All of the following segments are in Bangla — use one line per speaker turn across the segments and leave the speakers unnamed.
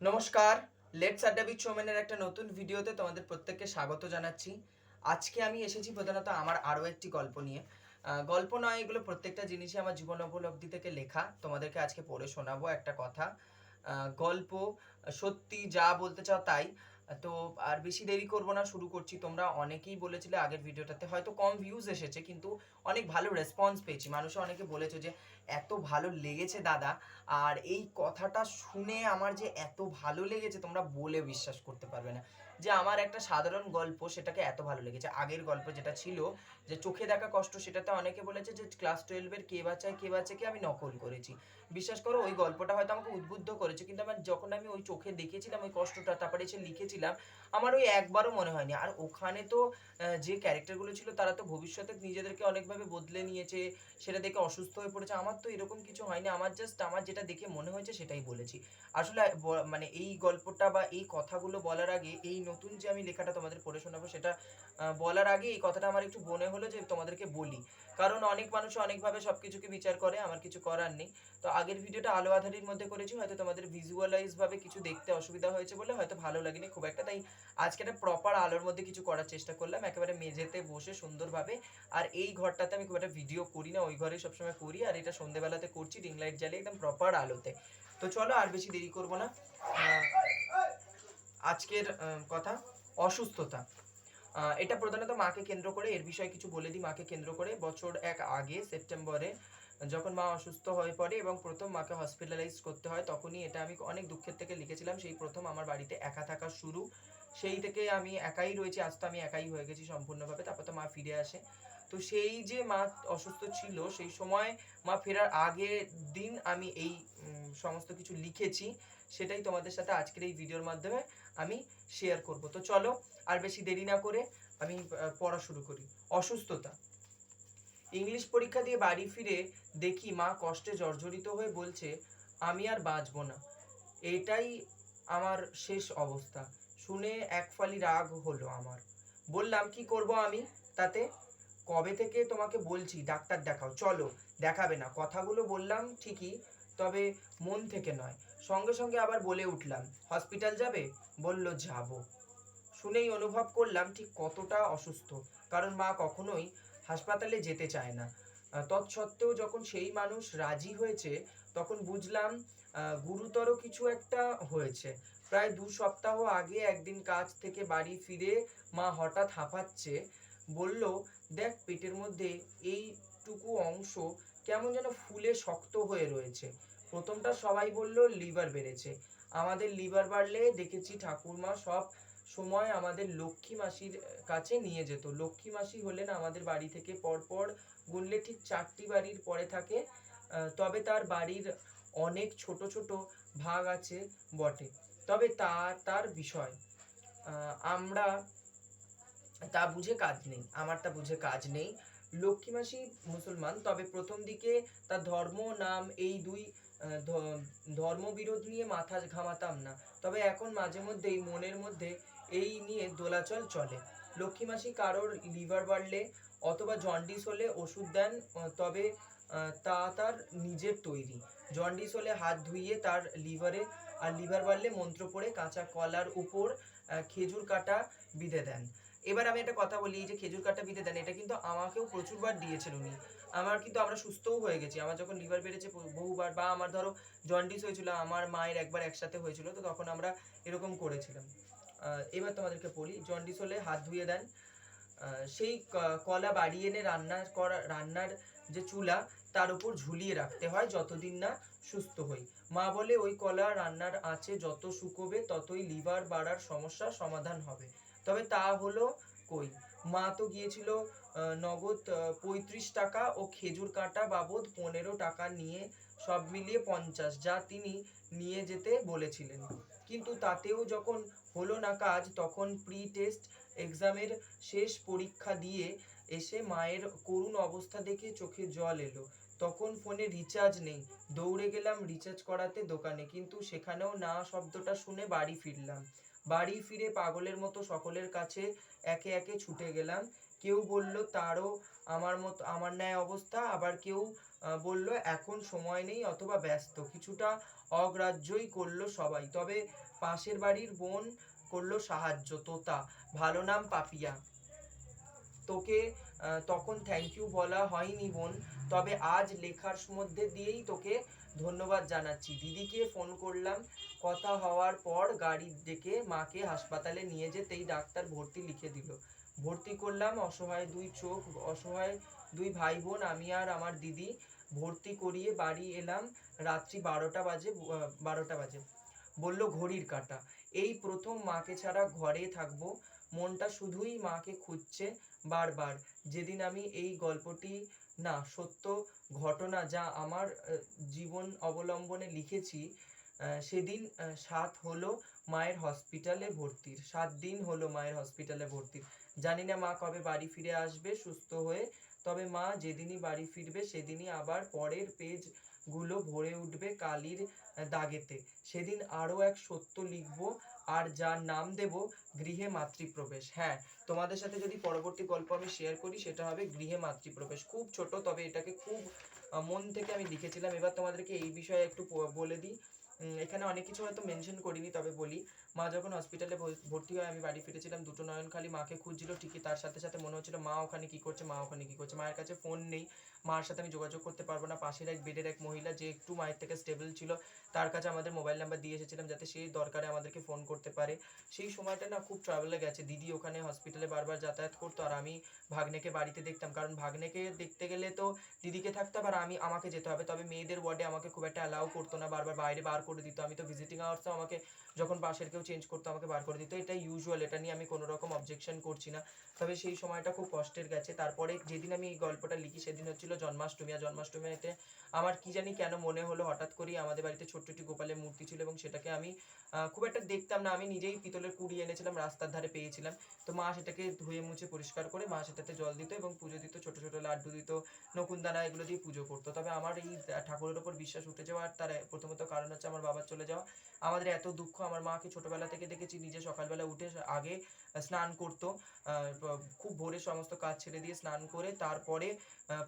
নমস্কার লেটস আড্ডা বিচ ওমেনের একটা নতুন ভিডিওতে তোমাদের প্রত্যেককে স্বাগত জানাচ্ছি। আজকে আমি এসেছি প্রধানত আমার আরও একটি গল্প নিয়ে। গল্প নয়, এগুলো প্রত্যেকটা জিনিসই আমার জীবন উপলব্ধি থেকে লেখা। তোমাদেরকে আজকে পড়ে শোনাবো একটা কথা। গল্প সত্যি যা বলতে চাও তাই। তো আর বেশি দেরি করব না, শুরু করছি। তোমরা অনেকেই বলেছিলে আগের ভিডিওটাতে, হয়তো কম ভিউজ এসেছে, কিন্তু অনেক ভালো রেসপন্স পেয়েছি। মানুষে অনেকে বলেছে যে, এত ভালো লেগেছে দাদা। আর এই কথাটা শুনে আমার যে এত ভালো লেগেছে, তোমরা বলে বিশ্বাস করতে পারবে না। যে আমার একটা সাধারণ গল্প সেটাকে এত ভালো লেগেছে। আগের গল্প যেটা ছিল, যে চোখে দেখা কষ্ট সেটাতে অনেকে বলেছে যে ক্লাস টুয়েলভের কে বাচ্চায় কে বাচ্চাকে আমি নকল করেছি। বিশ্বাস করো, ওই গল্পটা হয়তো আমাকে উদ্বুদ্ধ করেছে, কিন্তু আমার যখন আমি ওই চোখে দেখেছিলাম, ওই কষ্টটা তারপরে এসে লিখেছিলাম, আমার ওই একবারও মনে হয়নি। আর ওখানে তো যে ক্যারেক্টারগুলো ছিল, তারা তো ভবিষ্যতে নিজেদেরকে অনেকভাবে বদলে নিয়েছে, সেটা দেখে অসুস্থ হয়ে পড়েছে। আমার তো এরকম কিছু হয়নি, আমার জাস্ট আমার যেটা দেখে মনে হয়েছে সেটাই বলেছি। আসলে মানে এই গল্পটা বা এই কথাগুলো বলার আগে এই নতুন যে আমি লেখাটা তোমাদের পড়ে শোনাবো সেটা বলার আগে এই কথাটা আমার একটু মনে হলো যে তোমাদেরকে বলি। কারণ অনেক মানুষ অনেকভাবে সব কিছুকে বিচার করে, আমার কিছু করার নেই। তো আগের ভিডিওটা আলো আধারির মধ্যে করেছি, হয়তো তোমাদের ভিজুয়ালাইজ ভাবে কিছু দেখতে অসুবিধা হয়েছে বলে হয়তো ভালো লাগেনি খুব একটা। তাই আজকে একটা প্রপার আলোর মধ্যে কিছু করার চেষ্টা করলাম, একেবারে মেঝেতে বসে সুন্দরভাবে। আর এই ঘরটাতে আমি খুব একটা ভিডিও করি না, ওই ঘরে সবসময় করি। আর এটা সন্ধ্যেবেলাতে করছি রিং লাইট জ্বালিয়ে একদম প্রপার আলোতে। তো চলো আর বেশি দেরি করব না। আজকের কথা, অসুস্থতা। এটা প্রধানত মাকে কেন্দ্র করে, এর বিষয়ে কিছু বলে দিই, মাকে কেন্দ্র করে। বছর এক আগে, সেপ্টেম্বরে, যখন মা অসুস্থ হয়ে পড়ে এবং প্রথম মাকে হসপিটালাইজ করতে হয়, তখনই এটা আমি অনেক দুঃখের থেকে লিখেছিলাম। সেই প্রথম আমার বাড়িতে একা থাকা শুরু। সেই থেকে আমি একাই রয়েছি, আজ তো আমি একাই হয়ে গেছি সম্পূর্ণভাবে। তারপর তো মা ফিরে আসে। তো সেই যে মা অসুস্থ ছিল, সেই সময় মা ফেরার আগের দিন আমি এই সমস্ত কিছু লিখেছি। সেটাই তোমাদের সাথে আজকের এই ভিডিওর মাধ্যমে আমি শেয়ার করব। তো চলো, আর বেশি দেরি না করে আমি পড়া শুরু করি। অসুস্থতা। ইংলিশ পরীক্ষা দিয়ে বাড়ি ফিরে দেখি মা কষ্টে জর্জরিত হয়ে বলছে, আমি আর বাঁচবো না। এটাই আমার শেষ অবস্থা। শুনে এক ফালি রাগ হলো আমার। বললাম, কি করব আমি তাতে? কবে থেকে তোমাকে বলছি, ডাক্তার দেখাও, চলো, দেখাবে না। কথাগুলো বললাম ঠিকই, তবে মন থেকে নয়। সঙ্গে সঙ্গে আবার বলে উঠলাম, হসপিটাল যাবে? বলল, যাব। শুনেই অনুভব করলাম ঠিক কতটা অসুস্থ, কারণ মা কখনোই হাসপাতালে যেতে চায় না। তৎসত্ত্বেও যখন সেই মানুষ রাজি হয়েছে, তখন বুঝলাম গুরুতর কিছু একটা হয়েছে। প্রায় দু সপ্তাহ আগে একদিন কাজ থেকে বাড়ি ফিরে মা হঠাৎ হাঁপাচ্ছে বলল, দেখ, পেটের মধ্যে এইটুকু অংশ কেমন যেন ফুলে শক্ত হয়ে রয়েছে। প্রথমটা সবাই বলল, লিভার বেড়েছে। আমাদের লিভার বাড়লে দেখেছি ঠাকুরমা সব সময় আমাদের লক্ষ্মী মাসির কাছে নিয়ে যেত। লক্ষ্মী মাসি হলেন আমাদের বাড়ি থেকে পরপর গুনলে ঠিক চারটি বাড়ির পরে থাকে। তবে তার বাড়ির অনেক ছোট ছোট ভাগ আছে বটে। তবে তা, তার বিষয় আমরা তা বুঝে কাজ নেই আমার তা বুঝে কাজ নেই। লক্ষ্মী মাসি মুসলমান, তবে প্রথম দিকে তার ধর্ম, নাম, এই দুই ধর্মবিরোধ নিয়ে মাথা ঘামাতাম না। তবে এখন মাঝে মধ্যেই, মনের মধ্যে এই নিয়ে দোলাচল চলে। লক্ষ্মী মাসি কারোর লিভার বাড়লে অথবা জন্ডিস হলে ওষুধ দেন তবে তা তার নিজের তৈরি। জন্ডিস হলে হাত ধুইয়ে তার লিভারে, আর লিভার বাড়লে মন্ত্র পড়ে কাঁচা কলার উপর খেজুর কাটা বিঁধে দেন। এবার আমি একটা কথা বলি যে খেজুর কাটা বিঁধে দেন, এটা কিন্তু আমাকেও প্রচুরবার দিয়েছেন উনি। আমার কিন্তু আমরা সুস্থও হয়ে গেছি। আমার যখন লিভার বেড়েছে বহুবার বা আমার ধরো জন্ডিস হয়েছিল, আমার মায়ের একবার একসাথে হয়েছিল, তো তখন আমরা এরকম করেছিলাম। এবার তোমাদেরকে বলি জন্ডিস হলে হাত ধুয়ে দেন। সেই কলা বাড়িয়ে এনে রান্না করা, রান্নার যে চুলা, তার উপর ঝুলিয়ে রাখতে হয় যতদিন না সুস্থ হই। মা বলে, ওই কলা রান্নার আঁচে যত শুকোবে, ততই লিভার বাড়ার সমস্যা সমাধান হবে। তবে তা হলো কই? মা তো গিয়েছিল নগদ পঁয়ত্রিশ টাকা ও খেজুর কাটা বাবদ পনেরো টাকা নিয়ে সব মিলিয়ে পঞ্চাশ, যা তিনি নিয়ে যেতে বলেছিলেন। কিন্তু তাতেও যখন হলো না কাজ, তখন প্রি টেস্ট এক্সামের শেষ পরীক্ষা দিয়ে এসে মায়ের করুণ অবস্থা দেখে চোখে জল এলো। তখন ফোনে রিচার্জ নেই। দৌড়ে গেলাম রিচার্জ করাতে দোকানে, কিন্তু সেখানেও না শব্দটা শুনে বাড়ি ফিরলাম। বাড়ি ফিরে পাগলের মতো সকলের কাছে একে একে ছুটে গেলাম। কেউ বলল, তারও আমার মতো, আমার ন্যায় অবস্থা। আবার কেউ বলল, এখন সময় নেই, অথবা ব্যস্ত। কিছুটা অগ্রাহ্যই করল সবাই। তবে পাশের বাড়ির বোন করল সাহায্য, তোতা, ভালো নাম পাপিয়া। তোকে তখন থ্যাংক ইউ বলা হয়নি বোন। তবে আজ লেখার মধ্যে দিয়েই তোকে ধন্যবাদ জানাচ্ছি। দিদিকে ফোন করলাম, কথা হওয়ার পর গাড়ি ডেকে মাকে হাসপাতালে নিয়ে যেতেই ডাক্তার ভর্তি লিখে দিল। ভর্তি করলাম, অসহায় দুই চোখ, অসহায় দুই ভাই বোন আমি আর আমার দিদি। ভর্তি করিয়ে বাড়ি এলাম, রাত্রি বারোটা বাজে বারোটা বাজে। বলল, ঘড়ির কাটা। এই প্রথম মাকে ছাড়া ঘরে থাকব। মনটা শুধুই মাকে খুঁজছে বারবার। যেদিন আমি এই গল্পটি, না, সত্য ঘটনা যা আমার জীবন অবলম্বনে লিখেছি সেদিন সাত হলো মায়ের হসপিটালে ভর্তির। সাত দিন হলো মায়ের হসপিটালে ভর্তির। জানি না মা কবে বাড়ি ফিরে আসবে, সুস্থ হয়ে। তবে মা যেদিনই বাড়ি ফিরবে, সেদিনই আবার পরের পেজ গুলো ভরে উঠবে কালির দাগেতে। সেদিন আরও এক সত্য লিখব আর যার নাম দেব গৃহে মাতৃপ্রবেশ। হ্যাঁ তোমাদের সাথে যদি পরবর্তী গল্প আমি শেয়ার করি, সেটা হবে গৃহে মাতৃপ্রবেশ। খুব ছোট, তবে এটাকে খুব মন থেকে আমি লিখেছিলাম। এবার তোমাদেরকে এই বিষয়ে একটু বলে দিই। এখানে অনেক কিছু হয়তো মেনশন করিনি, তবে বলি। মা যখন হসপিটালে ভর্তি হয় আমি বাড়ি ফিরেছিলাম, দুটো নয়ন খালি মাকে খুঁজছিল, ঠিকই তার সাথে সাথে মনে হচ্ছিল, মা ওখানে কি করছে, মা ওখানে কি করছে? মায়ের কাছে ফোন নেই। মার সাথে আমি যোগাযোগ করতে পারব না। পাশের এক বেডের এক মহিলা, যে একটু মায়ের থেকে স্টেবল ছিল, তার কাছে আমাদের মোবাইল নাম্বার দিয়ে এসেছিলাম, যাতে সেই দরকারে আমাদেরকে ফোন করতে পারে। সেই সময়টা না খুব ট্রাভেলে গেছে। দিদি ওখানে হসপিটালে বারবার যাতায়াত করতো, আর আমি ভাগ্নেকে বাড়িতে দেখতাম। কারণ ভাগ্নেকে দেখতে গেলে তো দিদিকে থাকতে আর আমি, আমাকে যেতে হবে। তবে মেয়েদের ওয়ার্ডে আমাকে খুব একটা অ্যালাউ করতো না, বারবার বাইরে বার করে দিত। আমি তো ভিজিটিং আওয়ার্সও আমাকে যখন পাশের কেউ চেঞ্জ করতো, আমাকে বার করে দিত। এটা ইউজুয়াল এটা নিয়ে আমি কোনো রকম অবজেকশন করছি না। তবে সেই সময়টা খুব কষ্টের গেছে। তারপরে যেদিন আমি এই গল্পটা লিখি, সেদিন হচ্ছিল জন্মাষ্টমী। আর জন্মাষ্টমীতে আমার কি জানি কেন মনে হলো, হঠাৎ করেই আমাদের বাড়িতে ছোট্ট একটি গোপালের মূর্তি ছিল এবং সেটাকে আমি খুব একটা দেখতাম না। আমি নিজেই পিতলের কুড়ি এনেছিলাম, রাস্তার ধারে পেয়েছিলাম। তো মা সেটাকে ধুয়ে মুছে পরিষ্কার করে মা সেটাতে জল দিত এবং পুজো দিত, ছোট ছোট লাড্ডু দিত নকুনদানা এগুলো দিয়ে পুজো করতো। তবে আমার এই ঠাকুরের ওপর বিশ্বাস উঠে যাওয়ার তার প্রথমত কারণ হচ্ছে আমার বাবার চলে যাওয়া। আমাদের এত দুঃখ, আমার মাকে ছোটবেলা থেকে দেখেছি, নিজে সকালবেলা উঠে আগে স্নান করতো। খুব ভোরে সমস্ত কাজ ছেড়ে দিয়ে স্নান করে তারপরে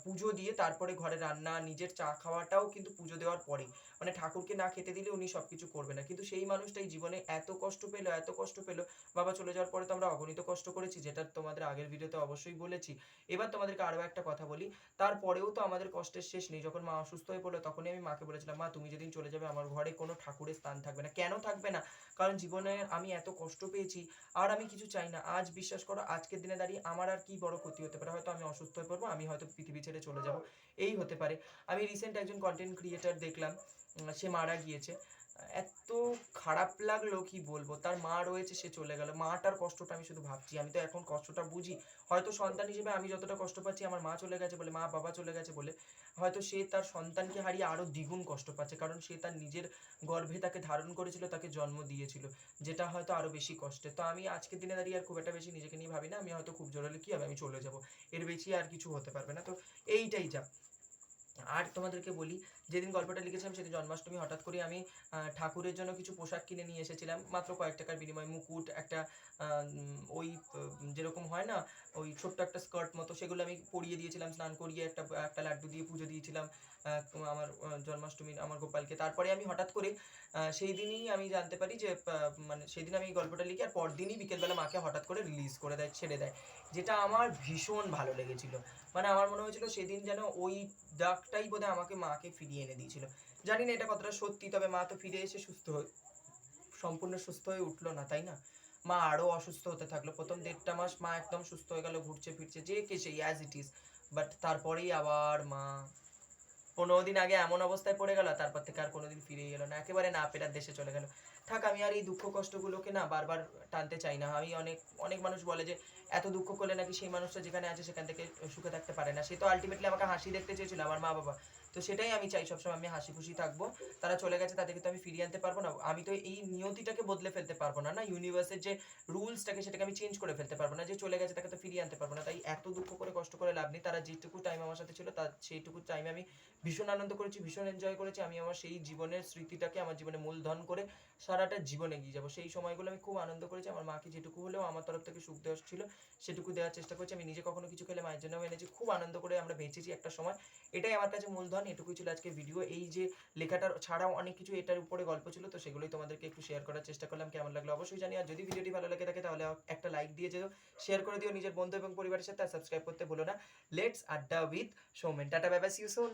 পুজো দিয়ে তারপরে ঘরে রান্না, নিজের চা খাওয়াটাও কিন্তু পুজো দেওয়ার পরে মানে ঠাকুরকে না খেতে দিলে উনি সবকিছু করবে না। কিন্তু সেই মানুষটাই জীবনে এত কষ্ট পেল, এত কষ্ট পেল। বাবা চলে যাওয়ার পরে তো আমরা অগণিত কষ্ট করেছি, যেটা তোমাদের আগের ভিডিওতে অবশ্যই বলেছি। এবার তোমাদেরকে আরও একটা কথা বলি। তারপরেও তো আমাদের কষ্টের শেষ নেই। যখন মা অসুস্থ হয়ে পড়ল, তখনই আমি মাকে বলেছিলাম, মা, তুমি যেদিন চলে যাবে আমার ঘরে কোনো ঠাকুরের স্থান থাকবে না। কেন থাকবে না? কারণ জীবনে আমি এত কষ্ট পেয়েছি, আর আমি কিছু চাই না। আজ বিশ্বাস করো, আজকের দিনে দাঁড়িয়ে আমার আর কি বড় ক্ষতি হতে পারে? হয়তো আমি অসুস্থ হয়ে পড়ব, আমি হয়তো পৃথিবী ছেড়ে চলে যাব। এই হতে পারে। আমি রিসেন্ট একজন কন্টেন্ট ক্রিয়েটার দেখলাম সে মারা গিয়েছে। এত খারাপ লাগল কি বলব? তার মা রয়েছে, সে চলে গেল। মাটার কষ্টটা আমি শুধু ভাবছি। আমি তো এখন কষ্টটা বুঝি। হয়তো সন্তান হিসেবে আমি যতটা কষ্ট পাচ্ছি, আমার মা চলে গেছে বলে, মা বাবা চলে গেছে বলে, হয়তো সে তার সন্তানকে হারিয়ে আরও দ্বিগুণ কষ্ট পাচ্ছে। কারণ সে তার নিজের গর্ভে তাকে ধারণ করেছিল, তাকে জন্ম দিয়েছিল, যেটা হয়তো আরও বেশি কষ্টের তো আমি আজকের দিনে দাঁড়িয়ে আর খুব একটা বেশি নিজেকে নিয়ে ভাবি না। আমি হয়তো খুব জোরালে কি হবে, আমি চলে যাব। এর বেশি আর কিছু হতে পারবে না। তো এইটাই যা। আর তোমাদেরকে বলি, যেদিন গল্পটা লিখেছিলাম সেদিন জন্মাষ্টমী, হঠাৎ করে আমি ঠাকুরের জন্য কিছু পোশাক কিনে নিয়ে এসেছিলাম, মাত্র কয়েক টাকার বিনিময়ে মুকুট, একটা ওই যেরকম হয় না, ওই ছোট্ট একটা স্কার্ট মতো, সেগুলো আমি পরিয়ে দিয়েছিলাম, স্নান করিয়ে একটা একটা লাড্ডু দিয়ে পুজো দিয়েছিলাম আমার জন্মাষ্টমীর, আমার গোপালকে। তারপরে আমি হঠাৎ করে সেই দিনই আমি জানতে পারি যে মানে সেই দিন আমি গল্পটা লিখি, আর পরদিনই বিকেলবেলা মাকে হঠাৎ করে রিলিজ করে দেয়, ছেড়ে দেয়, যেটা আমার ভীষণ ভালো লেগেছিল। মানে আমার মনে হয়েছিল সেদিন যেন ওই ডাকটাই বোধহয় আমাকে মাকে ফিরিয়ে এনে দিয়েছিল। জানি না এটা কতটা সত্যি, তবে মা তো ফিরে এসে সুস্থ হয়ে সম্পূর্ণ সুস্থ হয়ে উঠল না, তাই না? মা আরও অসুস্থ হতে থাকল। প্রথম দেড়টা মাস মা একদম সুস্থ হয়ে গেল, ঘুরছে ফিরছে, যে কে সেই অ্যাজ ইট ইজ বাট তারপরেই আবার মা পনেরো দিন আগে এমন অবস্থায় পড়ে গেল, তারপর থেকে আর কোনোদিন ফিরে এলো না। একেবারে না পেরার দেশে চলে গেল। থাক, আমি আর এই দুঃখ কষ্টগুলোকে না বারবার টানতে চাই না। আমি অনেক অনেক মানুষ বলে যে, এত দুঃখ করলে নাকি সেই মানুষটা যেখানে আছে সেখান থেকে সুখে থাকতে পারে না। সে তো আলটিমেটলি আমাকে হাসি দেখতে চেয়েছিল, আমার মা বাবা। তো সেটাই আমি চাই, সবসময় আমি হাসি খুশি থাকব। তারা চলে গেছে, তাদেরকে তো আমি ফিরিয়ে আনতে পারব না। আমি তো এই নিয়তিটাকে বদলে ফেলতে পারব না না? ইউনিভার্সের যে রুলসটাকে সেটাকে আমি চেঞ্জ করে ফেলতে পারব না, যে চলে গেছে তাকে তো ফিরিয়ে আনতে পারব না। তাই এত দুঃখ করে, কষ্ট করে লাভ নেই। তারা যেটুকু টাইম আমার সাথে ছিল, তার সেইটুকু টাইমে আমি ভীষণ আনন্দ করেছি, ভীষণ এনজয় করেছি। আমি আমার সেই জীবনের স্মৃতিটাকে, আমার জীবনে মূলধন করে সারাটা জীবন এগিয়ে যাব। সেই সময়গুলো আমি খুব আনন্দ করেছি। আমার মাকে যেটুকু হলেও, আমার তরফ থেকে সুখ দেওয়া ছিল, সেটুকু দেওয়ার চেষ্টা করছি। আমি নিজে কখনো কিছু খেলে মায়ের জন্য এনেছি। খুব আনন্দ করে আমরা বেঁচেছি একটা সময়। এটাই আমার কাছে মূলধন, এটুকুই ছিল আজকে ভিডিও এই যে লেখাটার ছাড়াও অনেক কিছু এটার উপরে গল্প ছিল, তো সেগুলোই তোমাদেরকে একটু শেয়ার করার চেষ্টা করলাম। কেমন লাগল অবশ্যই জানি আর যদি ভিডিওটি ভালো লাগে থাকে, তাহলে একটা লাইক দিয়ে যেও। শেয়ার করে দিও নিজের বন্ধু এবং পরিবারের সাথে, আর সাবস্ক্রাইব করতে ভুলো না। Let's adda with Soumen ta ta bye bye see you soon